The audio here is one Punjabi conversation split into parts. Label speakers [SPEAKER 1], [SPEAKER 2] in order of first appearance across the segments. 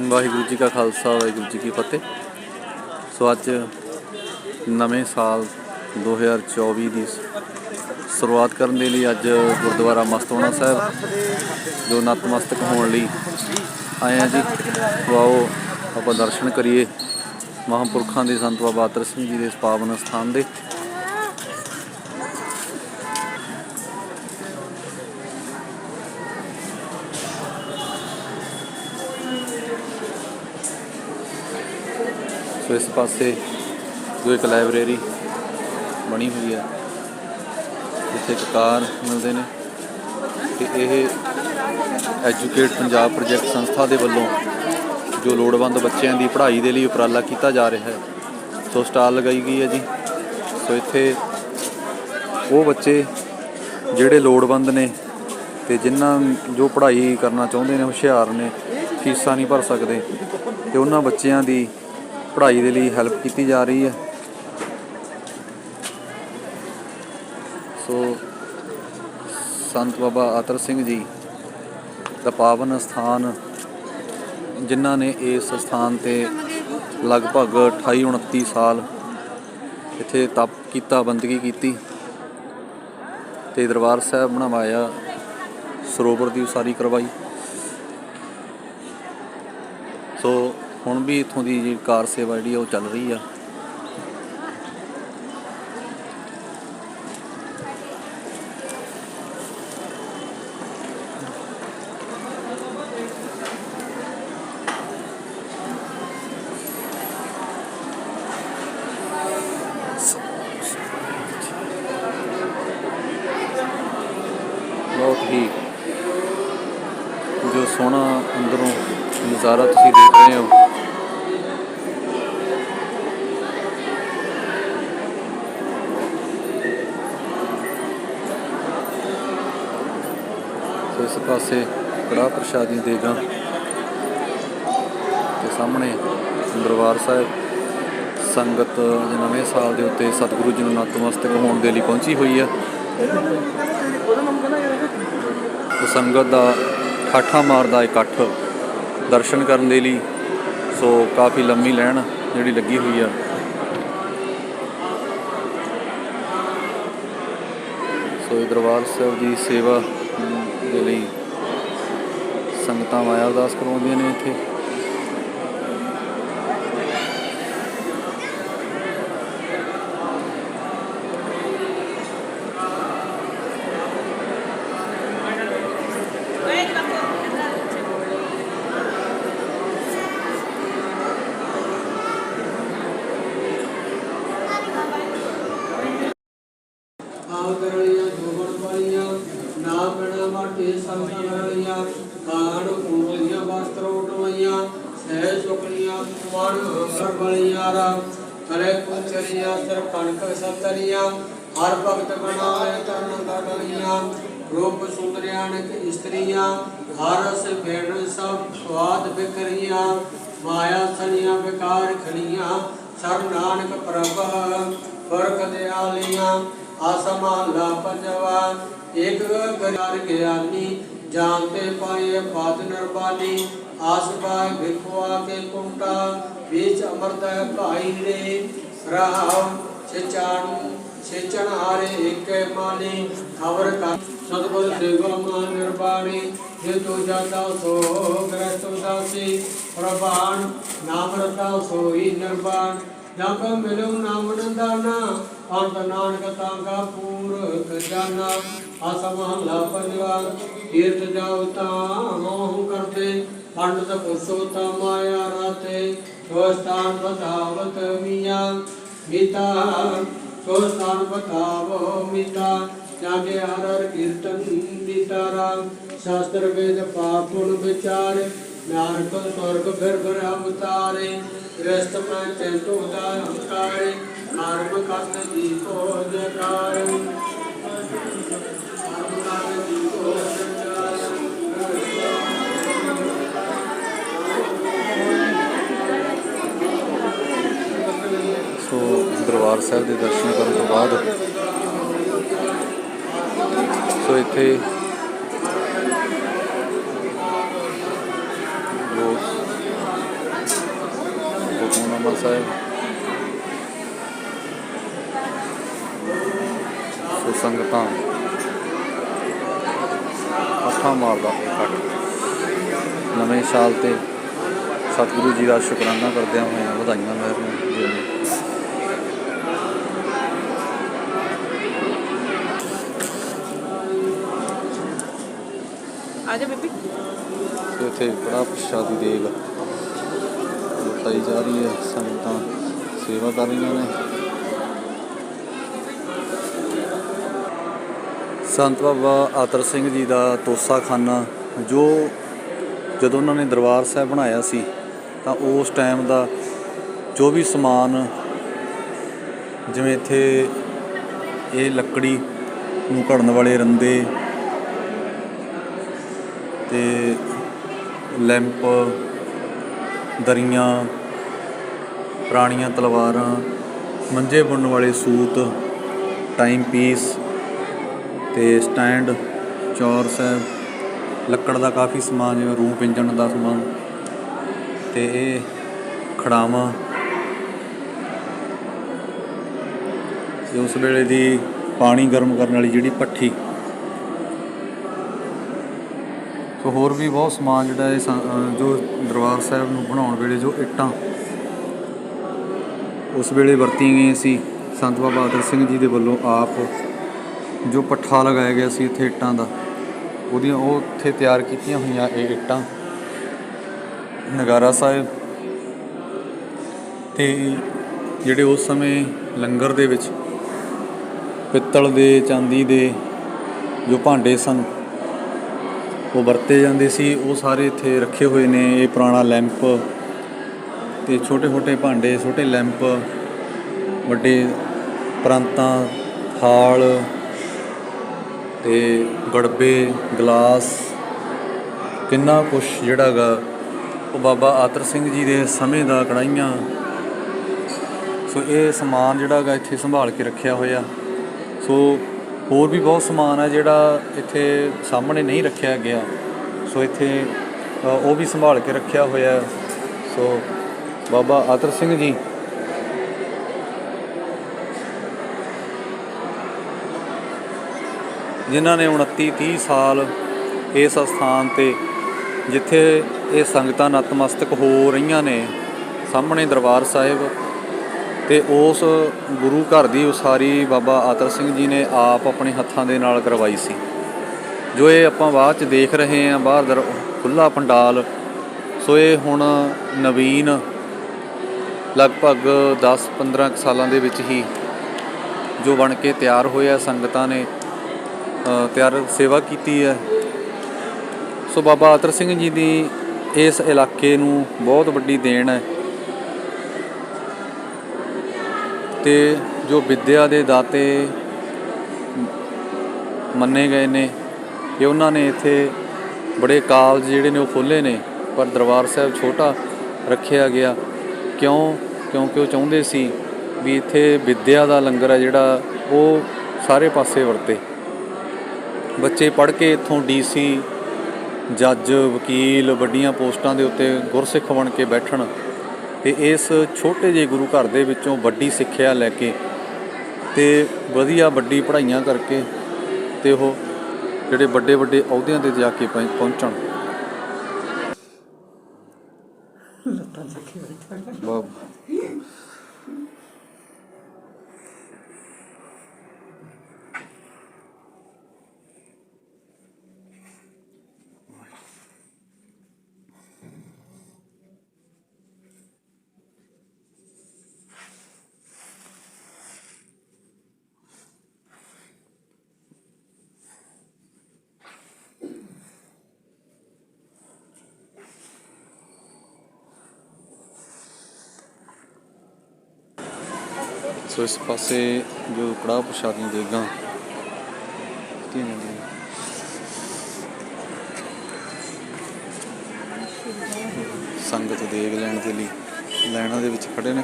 [SPEAKER 1] ਵਾਹਿਗੁਰੂ ਜੀ ਕਾ ਖਾਲਸਾ, ਵਾਹਿਗੁਰੂ ਜੀ ਕੀ ਫਤਿਹ। ਸੋ ਅੱਜ ਨਵੇਂ ਸਾਲ 2024 ਦੀ ਸ਼ੁਰੂਆਤ ਕਰਨ ਦੇ ਲਈ ਅੱਜ ਗੁਰਦੁਆਰਾ ਮਸਤੋਣਾ ਸਾਹਿਬ, ਜੋ ਨਤਮਸਤਕ ਹੋਣ ਲਈ ਆਏ ਆ ਜੀ। ਆਓ ਆਪਾਂ ਦਰਸ਼ਨ ਕਰੀਏ ਮਹਾਂਪੁਰਖਾਂ ਦੇ ਸੰਤ ਬਾਬਾ ਅਤਰ ਸਿੰਘ ਜੀ ਦੇ ਇਸ ਪਾਵਨ ਸਥਾਨ ਦੇ। ਇਸ ਪਾਸੇ ਜੋ ਇੱਕ ਲਾਇਬ੍ਰੇਰੀ ਬਣੀ ਹੋਈ ਹੈ, ਜਿੱਥੇ ਕਾਰ ਮਿਲਦੇ ਨੇ ਤੇ ਇਹ ਐਜੂਕੇਟ ਪੰਜਾਬ ਪ੍ਰੋਜੈਕਟ ਸੰਸਥਾ ਦੇ ਵੱਲੋਂ ਜੋ ਲੋੜਵੰਦ ਬੱਚਿਆਂ ਦੀ ਪੜ੍ਹਾਈ ਦੇ ਲਈ ਉਪਰਾਲਾ ਕੀਤਾ ਜਾ ਰਿਹਾ ਹੈ, ਸੋ ਸਟਾਲ ਲਗਾਈ ਗਈ ਹੈ ਜੀ। ਸੋ ਇੱਥੇ ਉਹ ਬੱਚੇ ਜਿਹੜੇ ਲੋੜਵੰਦ ਨੇ ਤੇ ਜਿਨ੍ਹਾਂ ਜੋ ਪੜ੍ਹਾਈ ਕਰਨਾ ਚਾਹੁੰਦੇ ਨੇ, ਹੁਸ਼ਿਆਰ ਨੇ, ਫੀਸਾਂ ਨਹੀਂ ਭਰ ਸਕਦੇ ਤੇ ਉਹਨਾਂ ਬੱਚਿਆਂ ਦੀ ਪੜ੍ਹਾਈ ਦੇ ਲਈ ਹੈਲਪ ਕੀਤੀ ਜਾ ਰਹੀ ਹੈ। ਸੋ ਸੰਤ ਬਾਬਾ ਆਤਰ ਸਿੰਘ ਜੀ ਦਾ ਪਾਵਨ ਸਥਾਨ ਜਿਨ੍ਹਾਂ ਨੇ ਇਸ ਸਥਾਨ ਤੇ ਲਗਭਗ 28 29 ਸਾਲ ਇੱਥੇ ਤਪ ਕੀਤਾ, ਬੰਦਗੀ ਕੀਤੀ ਤੇ ਦਰਬਾਰ ਸਾਹਿਬ ਬਣਵਾਇਆ, ਸਰੋਵਰ ਦੀ ਉਸਾਰੀ ਕਰਵਾਈ। ਸੋ ਹੁਣ ਵੀ ਇਥੋਂ ਦੀ ਜਿਹੜੀ ਕਾਰ ਸੇਵਾ ਜਿਹੜੀ ਆ ਉਹ ਚੱਲ ਰਹੀ ਆ। ਇਸ ਪਾਸੇ ਕੜਾ ਪ੍ਰਸ਼ਾਦੀ ਦੇਗਾ ਤੇ ਸਾਹਮਣੇ ਦਰਬਾਰ ਸਾਹਿਬ ਸੰਗਤ ਅੱਜ ਨਵੇਂ ਸਾਲ ਦੇ ਉੱਤੇ ਸਤਿਗੁਰੂ ਜੀ ਨੂੰ ਨਤਮਸਤਕ ਹੋਣ ਦੇ ਲਈ ਪਹੁੰਚੀ ਹੋਈ ਹੈ। ਸੰਗਤ ਦਾ ਠਾਠਾ ਮਾਰਦਾ ਇਕੱਠ ਦਰਸ਼ਨ ਕਰਨ ਦੇ ਲਈ, ਸੋ ਕਾਫੀ ਲੰਮੀ ਲਾਈਨ ਜਿਹੜੀ ਲੱਗੀ ਹੋਈ ਆ। ਸੋ ਦਰਬਾਰ ਸਾਹਿਬ ਦੀ ਸੇਵਾ ਦੇ ਲਈ ਸੰਗਤਾਂ ਮਾਇਆ ਅਰਦਾਸ ਕਰਵਾਉਂਦੀਆਂ ਨੇ ਇੱਥੇ।
[SPEAKER 2] ਆਉ ਕਰਲੀਆਂ ਜੋਗਣ ਵਾਲੀਆਂ। ਨਾ ਮਾਟੇ ਸੰਤਾਂ ਕਾਣ ਉਂਗਲੀਆਂ ਵਸਤਰ ਉਟਵਾਈਆਂ ਸਹਿ ਸੁਕਲੀਆਂ ਮਨ ਹਰ ਰਾ। ਕਰੇ ਕੁਚਰੀਆਂ ਸਰ ਕਣਕ ਸਤਰੀਆਂ, ਹਰ ਭਗਤ ਬਣਾਵੇ ਤਰਨ ਕਟਲੀਆਂ ਰੂਪ ਸੁੰਦਰਿਆਣਕ ਇਸਤਰੀਆਂ, ਹਰ ਰਸ ਸਭ ਸਵਾਦ ਬਿਕਰੀਆਂ ਮਾਇਆ ਸਨੀਆਂ ਵਿਕਾਰ ਖਲੀਆਂ ਸਰ ਨਾਨਕ ਪ੍ਰਭ ਵਰਖ ਦਿਆਲੀਆਂ ਆਸਮਾਲਾ ਪੰਜਵਾ। ਇੱਕ ਗਰ ਗਿਆਨੀ ਜਾਣਤੇ ਪਾਏ ਬਾਦ ਨਰਬਾਨੀ, ਆਸ ਪਾਏ ਵਿਖਵਾ ਕੇ ਕੁੰਟਾ ਵਿੱਚ ਅਮਰਤ ਹੈ ਭਾਈ ਰੇ ਰਾਮ ਸਿਚਣ ਹਾਰੇ ਏਕੇ ਮਾਨੀ ਖਬਰ ਕਾ ਸਤਿਗੁਰ ਸੇਵਾ ਮਾਨ ਨਿਰਬਾਣੀ ਜੇ ਤੋ ਜਾਤਾ ਸੋ ਗ੍ਰਸਤ ਉਦਾਸੀ ਪ੍ਰਭਾਨ ਨਾਮ ਰਤਾ ਸੋਈ ਨਿਰਬਾਨ ਜਗ ਮਿਲਉ ਨਾਮ ਨੰਦਾਨਾ अंत नानकता का पूर्ण खजाना आसा परिवार तीर्थ जावता मोह करते पंडित पुरुषोत्ता माया राते स्वस्थान बतावत मिया मिता स्वस्थान बतावो मिता जागे हर हर कीर्तन नितारा शास्त्र वेद पापुण विचार नारक स्वर्ग फिर फिर अवतारे ग्रस्त में चैतो उदार अवतारे ਕਰਮ ਕਰਤ ਦੀ ਕੋ ਜਕਾਰ ਕਰਮ ਕਰਤ ਦੀ ਕੋ ਜਕਾਰ
[SPEAKER 1] ਸੋ ਦਰਬਾਰ ਸਾਹਿਬ ਦੇ ਦਰਸ਼ਨ ਕਰਨ ਤੋਂ ਬਾਅਦ ਸੋ ਇੱਥੇ ਜੋ ਸੁਖਮਨ ਸਾਹਿਬ ਸੰਗਤਾਂ ਅੱਖਾਂ ਮਾਰਦਾ ਇਕੱਠ ਨਵੇਂ ਸਾਲ ਤੇ ਸਤਿਗੁਰੂ ਜੀ ਦਾ ਸ਼ੁਕਰਾਨਾ ਕਰਦਿਆਂ ਹੋਇਆਂ ਵਧਾਈਆਂ ਮੇਰੀਆਂ ਜੀ ਨੂੰ
[SPEAKER 3] ਆ ਜਾ ਬੀਬੀ
[SPEAKER 1] ਤੇ ਇੱਥੇ ਕੜਾ ਪ੍ਰਸ਼ਾਦੀ ਦੇਗ ਲੁਟਾਈ ਜਾ ਰਹੀ ਹੈ ਸੰਗਤਾਂ ਸੇਵਾ ਕਰ ਰਹੀਆਂ ਨੇ ਸੰਤ ਬਾਬਾ ਆਤਰ ਸਿੰਘ ਜੀ ਦਾ ਤੋਸਾਖਾਨਾ, ਜੋ ਜਦੋਂ ਉਹਨਾਂ ਨੇ ਦਰਬਾਰ ਸਾਹਿਬ ਬਣਾਇਆ ਸੀ, ਤਾਂ ਉਸ ਟਾਈਮ ਦਾ ਜੋ ਵੀ ਸਮਾਨ, ਜਿਵੇਂ ਇੱਥੇ ਇਹ ਲੱਕੜੀ ਨੂੰ ਘੜਨ ਵਾਲੇ ਰੰਦੇ ਤੇ ਲੈਂਪ, ਦਰੀਆਂ, ਪੁਰਾਣੀਆਂ ਤਲਵਾਰਾਂ, ਮੰਜੇ ਬੁਣਨ ਵਾਲੇ ਸੂਤ, ਟਾਈਮ ਪੀਸ ਤੇ ਸਟੈਂਡ, ਚੌਰ ਸਾਹਿਬ, ਲੱਕੜ ਦਾ ਕਾਫੀ ਸਮਾਨ, ਜਿਵੇਂ ਰੂਹ ਪਿੰਜਣ ਦਾ ਸਮਾਨ ਤੇ ਇਹ ਖੜਾਵਾਂ। ਤੇ ਉਸ ਵੇਲੇ ਦੀ ਪਾਣੀ ਗਰਮ ਕਰਨ ਵਾਲੀ ਜਿਹੜੀ ਭੱਠੀ ਸੋ ਹੋਰ ਵੀ ਬਹੁਤ ਸਮਾਨ ਜਿਹੜਾ ਇਹ ਜੋ ਦਰਬਾਰ ਸਾਹਿਬ ਨੂੰ ਬਣਾਉਣ ਵੇਲੇ ਜੋ ਇੱਟਾਂ, ਉਸ ਵੇਲੇ ਵਰਤੀਆਂ ਗਈਆਂ ਸੀ। ਸੰਤ ਬਾਬਾ ਆਦਰ ਸਿੰਘ ਜੀ ਦੇ ਵੱਲੋਂ ਆਪ ਜੋ ਪੱਠਾ ਲਗਾਇਆ ਗਿਆ ਸੀ ਇੱਥੇ ਇੱਟਾਂ ਦਾ, ਉਹਦੀਆਂ ਉਹ ਉੱਥੇ ਤਿਆਰ ਕੀਤੀਆਂ ਹੋਈਆਂ ਇਹ ਇੱਟਾਂ। ਨਗਾਰਾ ਸਾਹਿਬ ਤੇ ਜਿਹੜੇ ਉਸ ਸਮੇਂ ਲੰਗਰ ਦੇ ਵਿੱਚ ਪਿੱਤਲ ਦੇ, ਚਾਂਦੀ ਦੇ ਜੋ ਭਾਂਡੇ ਸਨ, ਉਹ ਵਰਤੇ ਜਾਂਦੇ ਸੀ, ਉਹ ਸਾਰੇ ਇੱਥੇ ਰੱਖੇ ਹੋਏ ਨੇ, ਇਹ ਪੁਰਾਣਾ ਲੈਂਪ ਤੇ ਛੋਟੇ ਛੋਟੇ ਭਾਂਡੇ, ਛੋਟੇ ਲੈਂਪ, ਵੱਡੇ ਪ੍ਰਾਂਤਾਂ ਥਾਲ ਤੇ ਗੜਬੇ, ਗਲਾਸ, ਕਿੰਨਾ ਕੁਛ ਜਿਹੜਾ ਗਾ, ਉਹ ਬਾਬਾ ਆਤਰ ਸਿੰਘ ਜੀ ਦੇ ਸਮੇਂ ਦਾ ਕੜਾਈਆਂ ਸੋ ਇਹ ਸਮਾਨ ਜਿਹੜਾ ਗਾ ਇੱਥੇ ਸੰਭਾਲ ਕੇ ਰੱਖਿਆ ਹੋਇਆ। ਸੋ ਹੋਰ ਵੀ ਬਹੁਤ ਸਮਾਨ ਹੈ ਜਿਹੜਾ ਇੱਥੇ ਸਾਹਮਣੇ ਨਹੀਂ ਰੱਖਿਆ ਗਿਆ। ਸੋ ਇੱਥੇ ਉਹ ਵੀ ਸੰਭਾਲ ਕੇ ਰੱਖਿਆ ਹੋਇਆ। ਸੋ ਬਾਬਾ ਆਤਰ ਸਿੰਘ ਜੀ ਜਿਨ੍ਹਾਂ ਨੇ 29 30 ਸਾਲ ਇਸ ਸਥਾਨ ਤੇ, ਜਿੱਥੇ ਇਹ ਸੰਗਤਾਂ ਨਤਮਸਤਕ ਹੋ ਰਹੀਆਂ ਨੇ, ਸਾਹਮਣੇ ਦਰਬਾਰ ਸਾਹਿਬ ਤੇ ਉਸ ਗੁਰੂ ਘਰ ਦੀ ਉਸਾਰੀ ਬਾਬਾ ਆਤਰ ਸਿੰਘ ਜੀ ਨੇ ਆਪ ਆਪਣੇ ਹੱਥਾਂ ਦੇ ਨਾਲ ਕਰਵਾਈ ਸੀ। ਜੋ ਇਹ ਆਪਾਂ ਬਾਅਦ ਚ ਦੇਖ ਰਹੇ ਹਾਂ, ਬਾਹਰ ਦਰ ਖੁੱਲਾ ਪੰਡਾਲ, ਸੋ ਇਹ ਹੁਣ ਨਵੀਨ ਲਗਭਗ 10-15 ਸਾਲਾਂ ਦੇ ਵਿੱਚ ਹੀ ਜੋ ਬਣ ਕੇ ਤਿਆਰ ਹੋਇਆ ਸੰਗਤਾਂ ਨੇ ਅ, ਤਿਆਰ ਸੇਵਾ ਕੀਤੀ ਹੈ। ਸੋ ਬਾਬਾ ਆਤਰ ਸਿੰਘ ਜੀ ਦੀ ਇਸ ਇਲਾਕੇ ਨੂੰ ਬਹੁਤ ਵੱਡੀ ਦੇਣ ਹੈ। ਤੇ ਜੋ ਵਿੱਦਿਆ ਦੇ ਦਾਤੇ ਮੰਨੇ ਗਏ ਨੇ ਕਿ ਉਹਨਾਂ ਨੇ ਇੱਥੇ ਬੜੇ ਕਾਲਜ ਜਿਹੜੇ ਨੇ ਉਹ ਖੋਲੇ ਨੇ ਪਰ ਦਰਬਾਰ ਸਾਹਿਬ ਛੋਟਾ ਰੱਖਿਆ ਗਿਆ। ਕਿਉਂ? ਕਿਉਂਕਿ ਉਹ ਚਾਹੁੰਦੇ ਸੀ ਵੀ ਇੱਥੇ ਵਿੱਦਿਆ ਦਾ ਲੰਗਰ ਹੈ ਜਿਹੜਾ ਉਹ ਸਾਰੇ ਪਾਸੇ ਵਰਤੇ। ਬੱਚੇ ਪੜ੍ਹ ਕੇ ਇੱਥੋਂ ਡੀਸੀ ਜੱਜ ਵਕੀਲ ਵੱਡੀਆਂ ਪੋਸਟਾਂ ਦੇ ਉੱਤੇ ਗੁਰਸਿੱਖ ਬਣ ਕੇ ਬੈਠਣ ਤੇ ਇਸ ਛੋਟੇ ਜਿਹੇ ਗੁਰੂ ਘਰ ਦੇ ਵਿੱਚੋਂ ਵੱਡੀ ਸਿੱਖਿਆ ਲੈ ਕੇ ਤੇ ਵਧੀਆ ਵੱਡੀ ਪੜ੍ਹਾਈਆਂ ਕਰਕੇ ਤੇ ਉਹ ਜਿਹੜੇ ਵੱਡੇ ਵੱਡੇ ਅਹੁਦਿਆਂ ਤੇ ਜਾ ਕੇ ਪਹੁੰ- ਪਹੁੰਚਣ। ਵਾਹ। ਸੋ ਇਸ ਪਾਸੇ ਜੋ ਕੜਾਹ ਪ੍ਰਸ਼ਾਦੀਆਂ ਦੇਗਾ ਕੀਤੀਆਂ ਜਾਂਦੀਆਂ ਸੰਗਤ ਦੇਗ ਲੈਣ ਦੇ ਲਈ ਲਾਈਨਾਂ ਦੇ ਵਿੱਚ ਖੜੇ ਨੇ।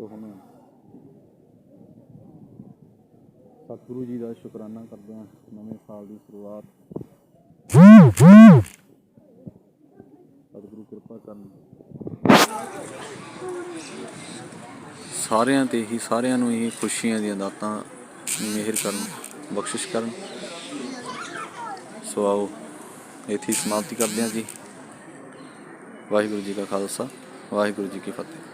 [SPEAKER 1] ਤੋ ਹੁਣ। ਸਤਿਗੁਰੂ ਜੀ ਦਾ ਸ਼ੁਕਰਾਨਾ ਕਰਦੇ ਹਾਂ, ਨਵੇਂ ਸਾਲ ਦੀ ਸ਼ੁਰੂਆਤ। ਸਤਿਗੁਰੂ ਕਿਰਪਾ ਕਰਨ। ਸਾਰਿਆਂ ਤੇ ਹੀ, ਸਾਰਿਆਂ ਨੂੰ ਹੀ ਖੁਸ਼ੀਆਂ ਦੀਆਂ ਦਾਤਾਂ ਮਿਹਰ ਕਰਨ, ਬਖਸ਼ਿਸ਼ ਕਰਨ। ਸੋ ਆਓ, ਇੱਥੇ ਸਮਾਪਤੀ ਕਰਦੇ ਹਾਂ ਜੀ। ਵਾਹਿਗੁਰੂ ਜੀ ਕਾ ਖਾਲਸਾ, ਵਾਹਿਗੁਰੂ ਜੀ ਕੀ ਫਤਿਹ।